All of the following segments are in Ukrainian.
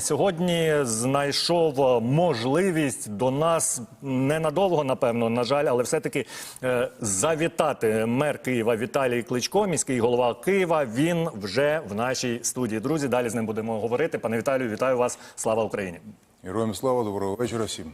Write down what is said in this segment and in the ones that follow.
Сьогодні знайшов можливість до нас ненадовго, напевно, на жаль, але все-таки е, завітати мер Києва Віталій Кличко, міський голова Києва. Він вже в нашій студії. Друзі, далі з ним будемо говорити. Пане Віталію, вітаю вас! Слава Україні! Героям слава, доброго вечора всім.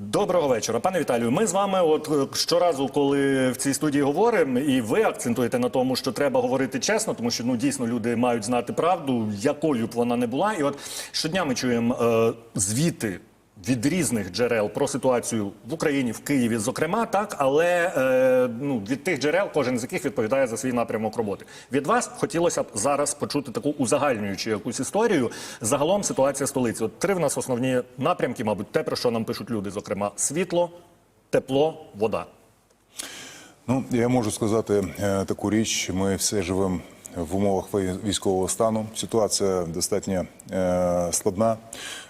Доброго вечора, пане Віталію. Ми з вами, от е, щоразу, коли в цій студії говоримо, і ви акцентуєте на тому, що треба говорити чесно, тому що ну дійсно люди мають знати правду, якою б вона не була. І от щодня ми чуємо е, звіти. Від різних джерел про ситуацію в Україні, в Києві, зокрема, так, але е, ну, від тих джерел, кожен з яких відповідає за свій напрямок роботи. Від вас хотілося б зараз почути таку узагальнюючу якусь історію. Загалом ситуація столиці. От три в нас основні напрямки, мабуть, те, про що нам пишуть люди, зокрема, світло, тепло, вода. Ну, я можу сказати е, таку річ. Ми все живемо в умовах військового стану. Ситуація достатньо е, складна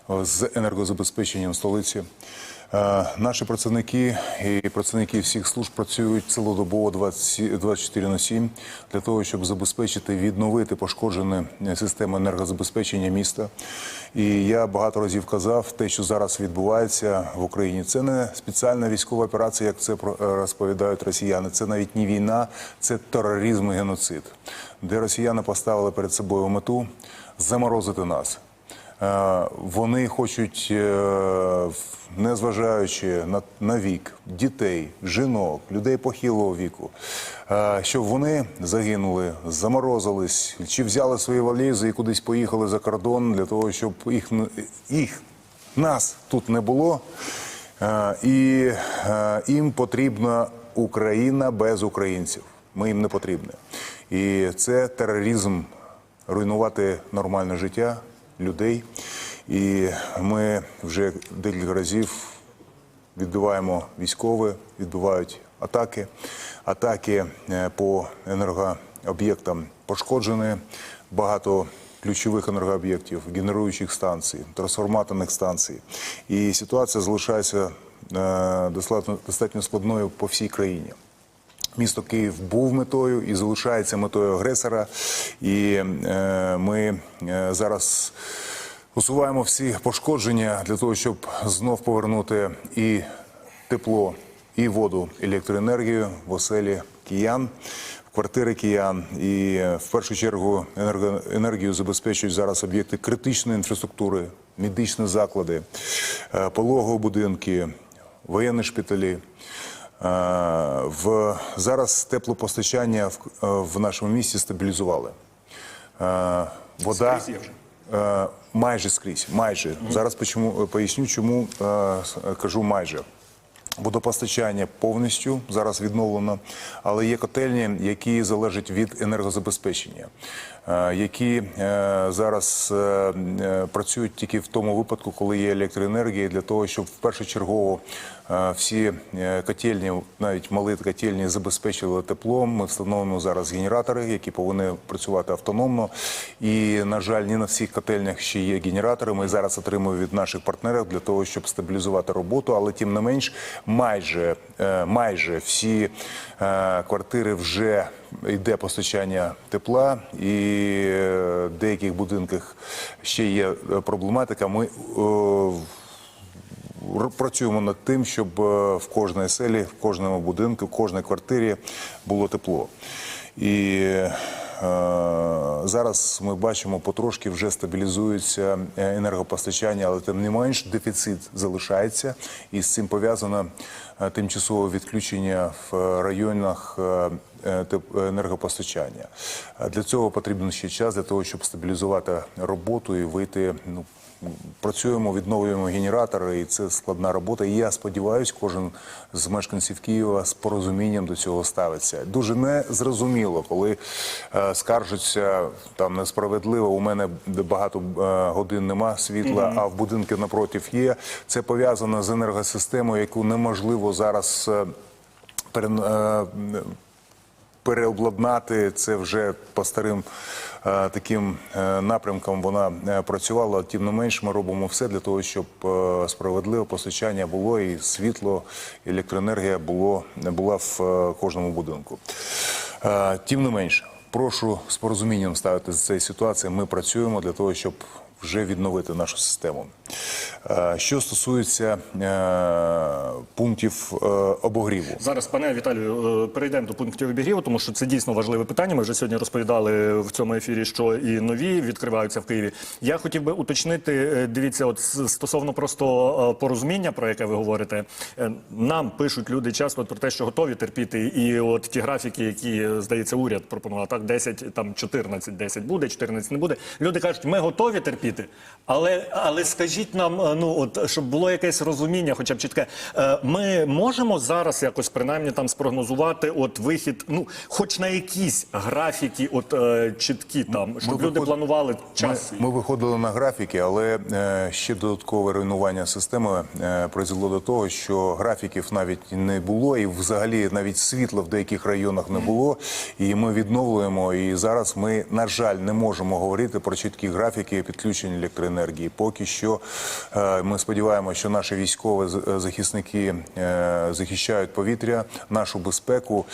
з енергозабезпеченням столиці. Е, Наші працівники і працівники всіх служб працюють цілодобово 20 24 на 7 для того, щоб забезпечити відновити пошкоджені системи енергозабезпечення міста. І я багато разів казав, те, що зараз відбувається в Україні, це не спеціальна військова операція, як це е, розповідають росіяни. Це навіть не війна, це тероризм і геноцид, де росіяни поставили перед собою мету заморозити нас. Е, Вони хочуть, е, незважаючи на, на вік, дітей, жінок, людей похилого віку, е, щоб вони загинули, заморозились, чи взяли свої валізи і кудись поїхали за кордон для того, щоб їх, їх нас тут не було. І їм потрібна Україна без українців. Ми їм не потрібні. І це тероризм руйнувати нормальне життя людей. І ми вже декілька разів відбиваємо військові, відбивають атаки. Атаки е, по енергооб'єктам пошкоджені. Багато ключових енергооб'єктів, генеруючих станцій, трансформаторних станцій. І ситуація залишається е, достатньо складною по всій країні. Місто Київ був метою і залишається метою агресора. І е, ми е, зараз усуваємо всі пошкодження для того, щоб знов повернути і тепло, і воду, електроенергію в оселі киян. в Квартири киян і е, в першу чергу енерго, енергію забезпечують зараз об'єкти критичної інфраструктури, медичні заклади, пологові будинки, воєнні шпиталі. Е, В зараз теплопостачання в, е, в нашому місті стабілізували. Е, Вода Скрізь вже? майже скрізь. Майже зараз почому поясню, чому кажу майже. Водопостачання повністю зараз відновлено, але є котельні, які залежать від енергозабезпечення, які е, зараз е, е, працюють тільки в тому випадку, коли є електроенергія, для того, щоб в першочергово е, всі е, котельні, навіть малі котельні, забезпечили теплом. Ми встановимо зараз генератори, які повинні працювати автономно. І на жаль, не на всіх котельнях ще є генератори. Ми зараз отримуємо від наших партнерів для того, щоб стабілізувати роботу. Але тим не менш, майже е, майже всі е, квартири вже йде постачання тепла, і е, в деяких будинках ще є е, проблематика. Ми е, Працюємо над тим, щоб в кожній селі, в кожному будинку, в кожній квартирі було тепло. І зараз ми бачимо, потрошки вже стабілізується е, енергопостачання, але тим не менш дефіцит залишається, і з цим пов'язано е, тимчасове відключення в районах е, е, енергопостачання. Для цього потрібен ще час для того, щоб стабілізувати роботу і вийти. Ну працюємо, відновлюємо генератори, і це складна робота. І я сподіваюся, кожен з мешканців Києва з порозумінням до цього ставиться. Дуже незрозуміло, коли е, скаржаться там несправедливо. У мене багато е, годин нема світла, а в будинку напротив є. Це пов'язано з енергосистемою, яку неможливо зараз. е, перен- е, переобладнати це вже по старим е, таким е, напрямкам вона е, працювала. Тим не менш, ми робимо все для того, щоб справедливе постачання було і світло, і електроенергія було була в кожному будинку. Тим не менш, прошу з порозумінням ставити з цієї ситуації. Ми працюємо для того, щоб вже відновити нашу систему. Е, Що стосується е, пунктів е, обогріву, Зараз, пане Віталію, перейдемо до пунктів обігріву, тому що це дійсно важливе питання. Ми вже сьогодні розповідали в цьому ефірі, що і нові відкриваються в Києві. Я хотів би уточнити, дивіться, от стосовно просто порозуміння, про яке ви говорите. Нам пишуть люди часто про те, що готові терпіти, і от ті графіки, які здається, уряд пропонував, так 10, там 14, 10 буде, 14 не буде. Люди кажуть, ми готові терпіти, але, але скажіть нам, е, ну от щоб було якесь розуміння, хоча б чітке. Е, Ми можемо зараз якось принаймні там спрогнозувати от вихід, ну хоч на якісь графіки, от е, чіткі там, щоб люди виход- планували Ми, час. ми виходили на графіки, але е, ще додаткове руйнування системи е, призвело до того, що графіків навіть не було, і взагалі навіть світла в деяких районах не було. І ми відновлюємо. І зараз ми, на жаль, не можемо говорити про чіткі графіки підключення електроенергії. Поки що е, ми сподіваємося, що наші військові з- захисники е, захищають повітря, нашу безпеку.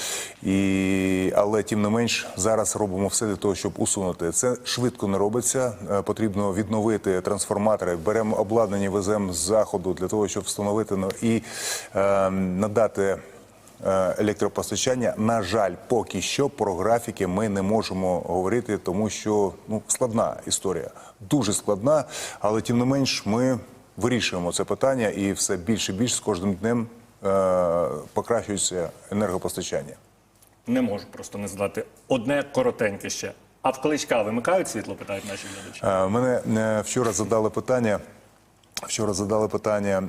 І, але тим не менш, зараз робимо все для того, щоб усунути. Це швидко не робиться. Е, Потрібно відновити трансформатори. Беремо обладнання, веземо з заходу для того, щоб встановити ну, і е, надати. Е, Електропостачання, на жаль, поки що про графіки ми не можемо говорити, тому що ну складна історія, дуже складна, але тим не менш ми вирішуємо це питання, і все більше і більше з кожним днем е, покращується енергопостачання. Не можу просто не задати одне коротеньке ще. А в кличка вимикають світло? Питають наші глядачі. Е, Мене вчора задали питання. Вчора задали питання.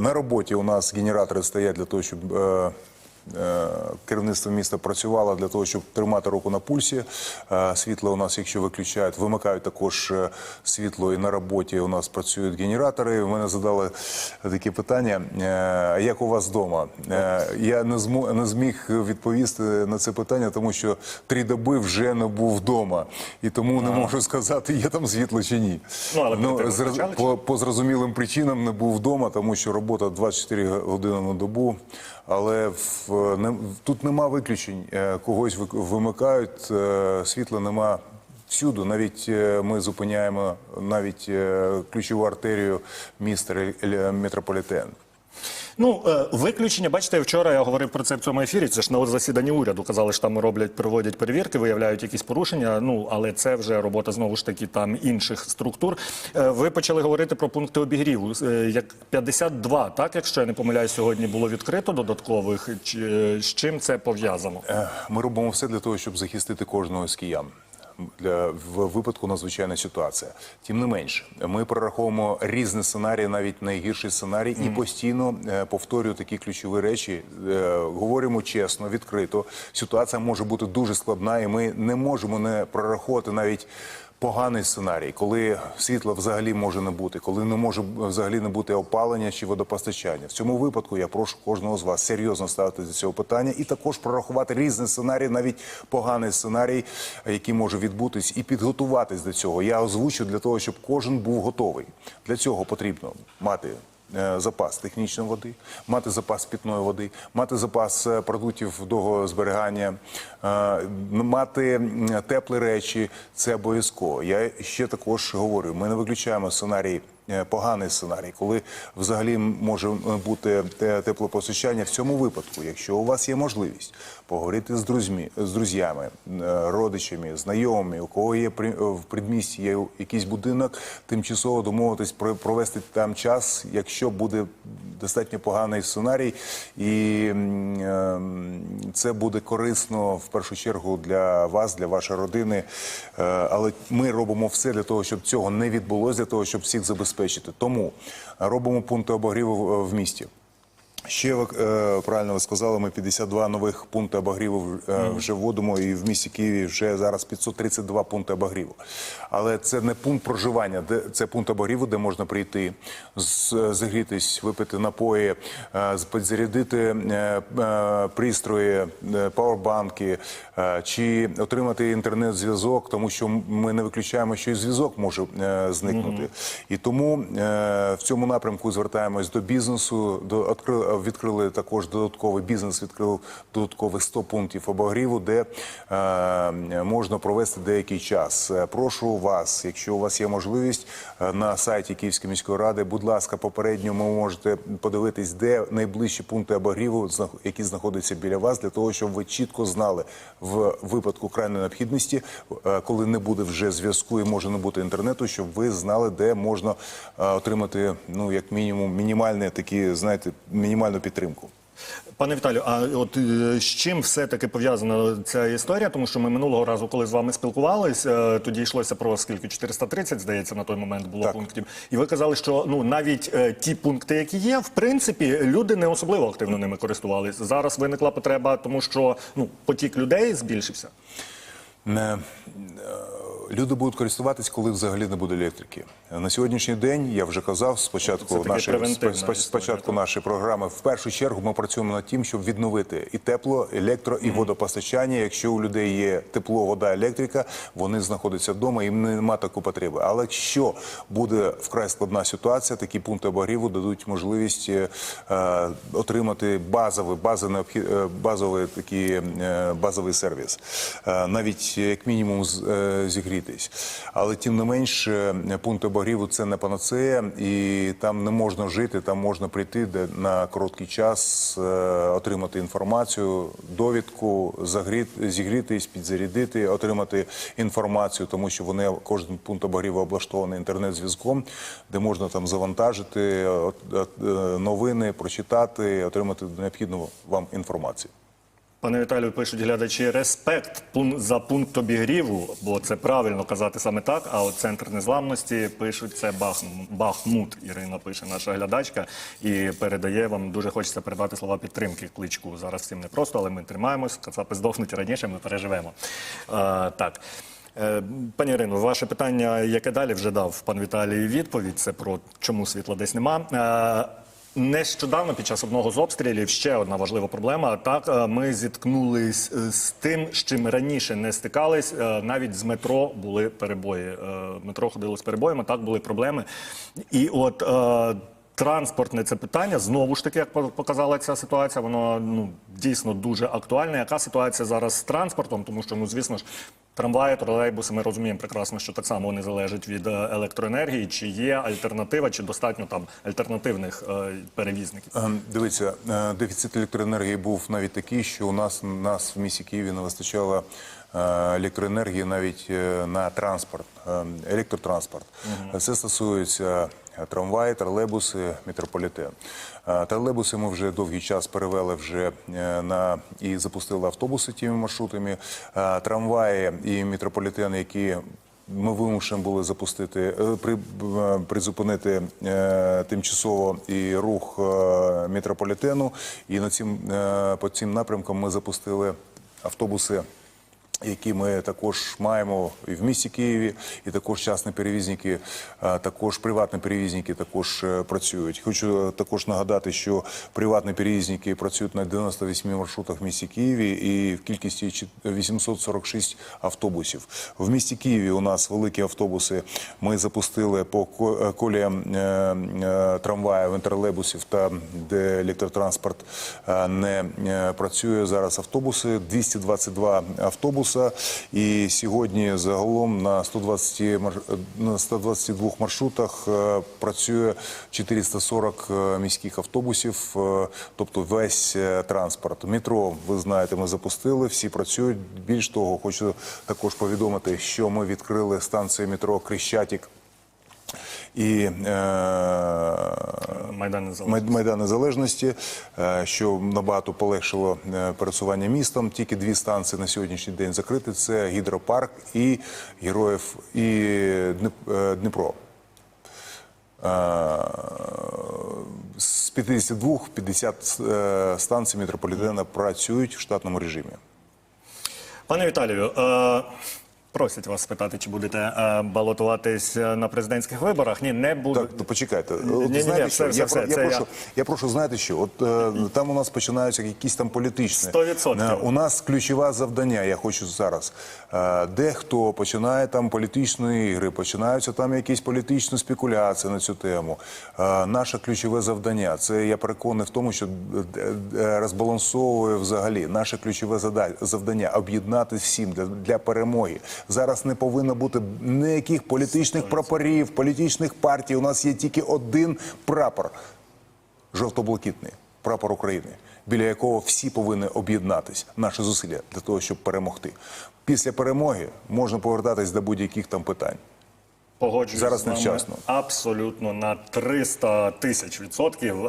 На роботі у нас генератори стоять для того, щоб е, керівництво міста працювало для того, щоб тримати руку на пульсі. Е, Світло у нас, якщо виключають, вимикають також е, світло. І на роботі у нас працюють генератори. У мене задали таке питання: е, як у вас вдома? Е, Я не зміг відповісти на це питання, тому що три доби вже не був вдома, і тому не можу сказати, є там світло чи ні. Ну, але виключали, чи? по, по зрозумілим причинам не був вдома, тому що робота 24 години на добу. Але в, тут нема виключень. Е, Когось вимикають, е, світла нема. Всюди, навіть е, ми зупиняємо навіть е, ключову артерію міста метрополітен. Ну, е, виключення, бачите, вчора я говорив про це в цьому ефірі. Це ж на засіданні уряду. Казали, що там роблять, проводять перевірки, виявляють якісь порушення. Ну, але це вже робота знову ж таки там інших структур. Е, Ви почали говорити про пункти обігріву. Е, Як 52, так, якщо я не помиляюсь, сьогодні було відкрито додаткових. З чим це пов'язано? Ми робимо все для того, щоб захистити кожного з киян. Для в випадку надзвичайна ситуація. Тим не менш, ми прораховуємо різні сценарії, навіть найгірший сценарій, і постійно е, повторюю такі ключові речі. Е, говоримо чесно, відкрито. Ситуація може бути дуже складна, і ми не можемо не прораховувати навіть. Поганий сценарій, коли світла взагалі може не бути, коли не може взагалі не бути опалення чи водопостачання. В цьому випадку я прошу кожного з вас серйозно ставити до цього питання і також прорахувати різні сценарії, навіть поганий сценарій, який може відбутись, і підготуватись до цього. Я озвучу для того, щоб кожен був готовий. Для цього потрібно мати. Е, Запас технічної води, мати запас питної води, мати запас е, продуктів довгого зберігання, е, мати теплі речі це обов'язково. Я ще також говорю: ми не виключаємо сценарій, поганий сценарій, коли взагалі може бути те- теплопостачання. В цьому випадку, якщо у вас є можливість поговорити з друзьми, з друзями, е, родичами, знайомими, у кого є при- в предмісті є якийсь будинок, тимчасово домовитись про- провести там час, якщо буде достатньо поганий сценарій, і ем, це буде корисно в першу чергу для вас, для вашої родини. Е, Але ми робимо все для того, щоб цього не відбулося, для того, щоб всіх забезпечити. Тому робимо пункти обогріву в місті. Ще е, правильно ви сказали, ми 52 нових пункти обогріву е, вже вводимо, і в місті Києві вже зараз 532 пункти обогріву. Але це не пункт проживання, де це пункт обогріву, де можна прийти, зігрітись, випити напої, е, підзарядити пристрої, пауербанки чи отримати інтернет-зв'язок, тому що ми не виключаємо, що і зв'язок може зникнути. І тому в цьому напрямку звертаємось до бізнесу, до откри- відкрили також додатковий бізнес, відкрив додаткових 100 пунктів обогріву, де е, можна провести деякий час. Е, Прошу вас, якщо у вас є можливість е, на сайті Київської міської ради, будь ласка, попередньо ви можете подивитись, де найближчі пункти обогріву, які знаходяться біля вас, для того, щоб ви чітко знали в випадку крайньої необхідності, е, коли не буде вже зв'язку і може не бути інтернету, щоб ви знали, де можна отримати ну як мінімум мінімальні такі, знаєте, мінімальну підтримку. Пане Віталію, а от е, з чим все-таки пов'язана ця історія? Тому що ми минулого разу, коли з вами спілкувались, е, тоді йшлося про скільки 430, здається, на той момент було Так. пунктів. І ви казали, що ну навіть е, ті пункти, які є, в принципі, люди не особливо активно ними користувалися. Зараз виникла потреба, тому що ну потік людей збільшився. Не, Люди будуть користуватись, коли взагалі не буде електрики. На сьогоднішній день я вже казав спочатку нашої спочатку нашої програми. В першу чергу ми працюємо над тим, щоб відновити і тепло, електро, і водопостачання. Якщо у людей є тепло, вода, електрика, вони знаходяться вдома, їм нема такої потреби. Але якщо буде вкрай складна ситуація, такі пункти обогріву дадуть можливість е, е, отримати базовий, бази необхід, е, базовий такий е, базовий сервіс, Е, навіть як мінімум з- е, зігрітись. Але тим не менш, е, пункт обогріву це не панацея, і там не можна жити, там можна прийти де на короткий час, е, отримати інформацію, довідку, зігрітись, підзарядити, отримати інформацію, тому що вони кожен пункт обогріву облаштований інтернет-зв'язком, де можна там завантажити е, новини, прочитати, отримати необхідну вам інформацію. Пане Віталію, пишуть глядачі, респект за пункт обігріву, бо це правильно казати саме так. А от центр незламності пишуть це Бахм- Бахмут. Ірина пише, наша глядачка, і передає вам дуже хочеться передати слова підтримки кличку. Зараз всім непросто, але ми тримаємось. Кацапи здохнуть раніше, ми переживемо. Е, так. Е, Пані Ірино, ваше питання, яке далі вже дав пан Віталій відповідь, це про чому світла десь нема. Нещодавно під час одного з обстрілів ще одна важлива проблема. Так е, ми зіткнулись е, з тим, з чим раніше не стикались. Е, Навіть з метро були перебої. Метро ходило з перебоями, так були проблеми. І от транспортне це питання знову ж таки, як показала ця ситуація, воно ну дійсно дуже актуальне. Яка ситуація зараз з транспортом? Тому що ну звісно ж. Трамваї, тролейбуси, ми розуміємо прекрасно, що так само вони залежать від е, електроенергії. Чи є альтернатива, чи достатньо там альтернативних е, перевізників? Ем, Дивіться, е, дефіцит електроенергії був навіть такий, що у нас, нас в місті Києві не вистачало е, електроенергії навіть на транспорт, електротранспорт. Це стосується трамваї, тролейбуси, метрополітен. Е, Тролейбуси ми вже довгий час перевели вже е, на і запустили автобуси тими маршрутами. Е, Трамваї і метрополітени, які ми вимушені були запустити при, призупинити е, тимчасово і рух е, метрополітену. І на цим е, по цим напрямкам ми запустили автобуси. Які ми також маємо і в місті Києві, і також частні перевізники, також приватні перевізники також е, працюють. Хочу також нагадати, що приватні перевізники працюють на 98 маршрутах в місті Києві і в кількості чі- 846 автобусів. В місті Києві у нас великі автобуси. Ми запустили по е, коліям е, трамваїв, тролейбусів та де електротранспорт не працює зараз автобуси. 222 автобуса. І сьогодні загалом на 120 мар- на 122 маршрутах е, працює 440 е, міських автобусів, е, тобто весь е, транспорт. Метро, ви знаєте, ми запустили, всі працюють. Більш того, хочу також повідомити, що ми відкрили станцію метро Крещатік. І е, Майдан Май- Незалежності. Майдан Незалежності, е, що набагато полегшило е, пересування містом. Тільки дві станції на сьогоднішній день закриті: це гідропарк і героїв і Дніпро. З 52 50 е, станцій метрополітена працюють в штатному режимі. Пане Віталію, Просять вас спитати, чи будете е, балотуватись е, на президентських виборах. Ні, не буду. Так, то почекайте. От знаєте все, що? все, я, все, про- це я, я. прошу, я прошу, знаєте що? От е, там у нас починаються якісь там політичні. 100%. Е, У нас ключове завдання, я хочу зараз. Е, дехто починає там політичні ігри, починаються там якісь політичні спекуляції на цю тему. Е, наше ключове завдання це я переконаний в тому, що розбалансовує взагалі наше ключове завдання об'єднати всім для, для перемоги. Зараз не повинно бути ніяких політичних прапорів, політичних партій. У нас є тільки один прапор жовто-блакитний прапор України, біля якого всі повинні об'єднатись, наші зусилля для того, щоб перемогти. Після перемоги можна повертатись до будь-яких там питань. Погоджуюсь Зараз з вами невчасно. абсолютно на 300 тисяч відсотків.